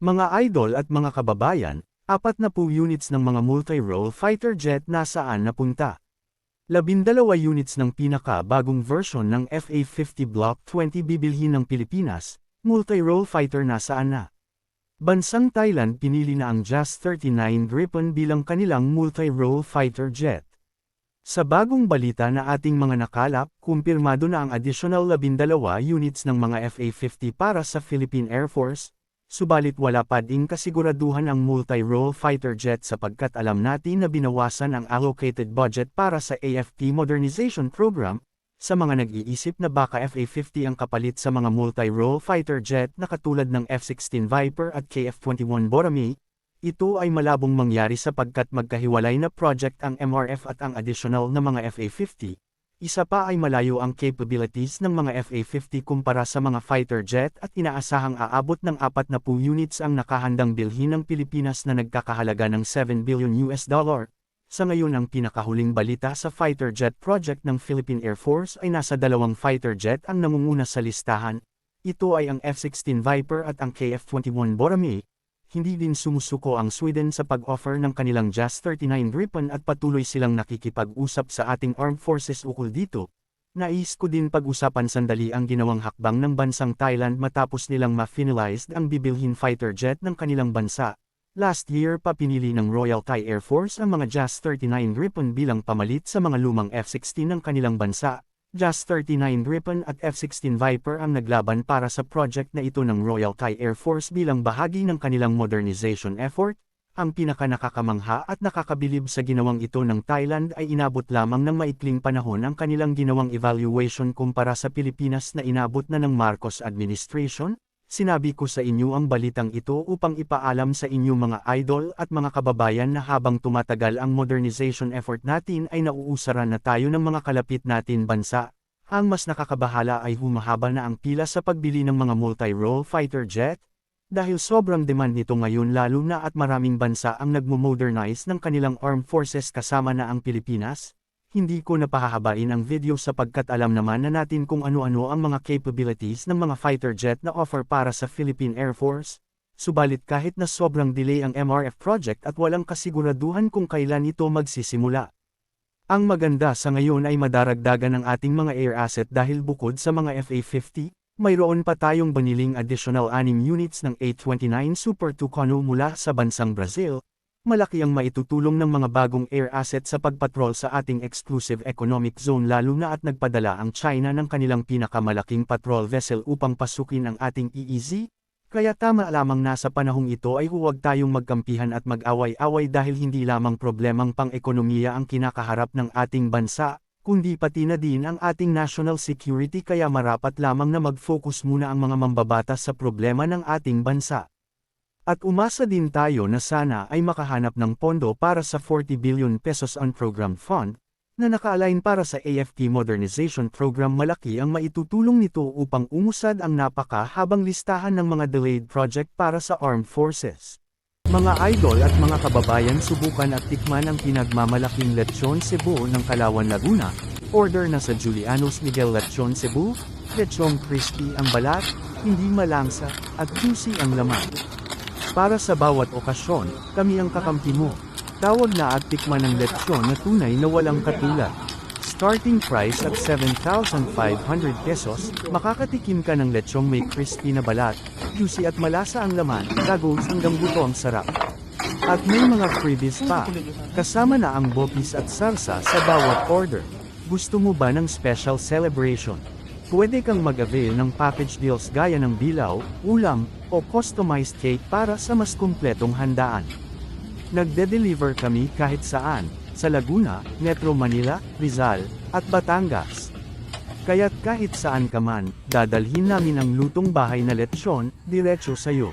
Mga idol at mga kababayan, apat na po units ng mga multi-role fighter jet nasaan napunta. Labindalawa units ng pinaka-bagong version ng FA-50 Block 20 bibilhin ng Pilipinas, multi-role fighter nasaan na. Bansang Thailand pinili na ang JAS-39 Gripen bilang kanilang multi-role fighter jet. Sa bagong balita na ating mga nakalap, kumpirmado na ang additional labindalawa units ng mga FA-50 para sa Philippine Air Force, subalit wala pa ding kasiguraduhan ang multi-role fighter jet sapagkat alam natin na binawasan ang allocated budget para sa AFP Modernization Program, sa mga nag-iisip na baka FA-50 ang kapalit sa mga multi-role fighter jet na katulad ng F-16 Viper at KF-21 Borame, ito ay malabong mangyari sapagkat magkahiwalay na project ang MRF at ang additional na mga FA-50. Isa pa ay malayo ang capabilities ng mga FA-50 kumpara sa mga fighter jet at inaasahang aabot ng 40 units ang nakahandang bilhin ng Pilipinas na nagkakahalaga ng 7 billion US dollar. Sa ngayon ang pinakahuling balita sa fighter jet project ng Philippine Air Force ay nasa dalawang fighter jet ang namunguna sa listahan. Ito ay ang F-16 Viper at ang KF-21 Borame, hindi din sumusuko ang Sweden sa pag-offer ng kanilang JAS-39 Gripen at patuloy silang nakikipag-usap sa ating armed forces ukol dito. Nais ko din pag-usapan sandali ang ginawang hakbang ng bansang Thailand matapos nilang ma-finalized ang bibilhin fighter jet ng kanilang bansa. Last year pa pinili ng Royal Thai Air Force ang mga JAS-39 Gripen bilang pamalit sa mga lumang F-16 ng kanilang bansa. JAS-39 Gripen at F-16 Viper ang naglaban para sa project na ito ng Royal Thai Air Force bilang bahagi ng kanilang modernization effort. Ang pinaka-nakakamangha at nakakabilib sa ginawang ito ng Thailand ay inabot lamang ng maikling panahon ang kanilang ginawang evaluation kumpara sa Pilipinas na inabot na ng Marcos administration. Sinabi ko sa inyo ang balitang ito upang ipaalam sa inyo mga idol at mga kababayan na habang tumatagal ang modernization effort natin ay nauusaran na tayo ng mga kalapit natin bansa. Ang mas nakakabahala ay humahaba na ang pila sa pagbili ng mga multi-role fighter jet, dahil sobrang demand nito ngayon lalo na at maraming bansa ang nagmo-modernize ng kanilang armed forces kasama na ang Pilipinas, hindi ko napahahabain ang video sapagkat alam naman na natin kung ano-ano ang mga capabilities ng mga fighter jet na offer para sa Philippine Air Force, subalit kahit na sobrang delay ang MRF project at walang kasiguraduhan kung kailan ito magsisimula. Ang maganda sa ngayon ay madaragdagan ang ating mga air asset dahil bukod sa mga FA-50, mayroon pa tayong baniling additional 6 units ng A-29 Super Tucano mula sa bansang Brazil, malaki ang maitutulong ng mga bagong air asset sa pagpatrol sa ating exclusive economic zone lalo na at nagpadala ang China ng kanilang pinakamalaking patrol vessel upang pasukin ang ating EEZ, kaya tama lamang nasa panahong ito ay huwag tayong magkampihan at mag-away-away dahil hindi lamang problemang pang-ekonomiya ang kinakaharap ng ating bansa, kundi pati na din ang ating national security kaya marapat lamang na mag-focus muna ang mga mambabatas sa problema ng ating bansa. At umasa din tayo na sana ay makahanap ng pondo para sa 40 billion pesos unprogrammed fund, na naka-align para sa AFP Modernization Program malaki ang maitutulong nito upang umusad ang napaka-habang listahan ng mga delayed project para sa armed forces. Mga idol at mga kababayan subukan at tikman ang pinagmamalaking lechon Cebu ng Kalawan Laguna, order na sa Julianos Miguel Lechon Cebu, lechon crispy ang balat, hindi malangsa, at juicy ang laman. Para sa bawat okasyon, kami ang kakampi mo. Tawag na at tikman ng lechon na tunay na walang katulad. Starting price at 7,500 pesos, makakatikim ka ng lechong may crispy na balat, juicy at malasa ang laman, gagawin hanggang buto ang sarap. At may mga freebies pa, kasama na ang bopis at salsa sa bawat order. Gusto mo ba ng special celebration? Pwede kang mag-avail ng package deals gaya ng bilaw, ulam, o customized cake para sa mas kumpletong handaan. Nagde-deliver kami kahit saan, sa Laguna, Metro Manila, Rizal, at Batangas. Kaya't kahit saan ka man, dadalhin namin ang lutong bahay na lechon, diretso sa'yo.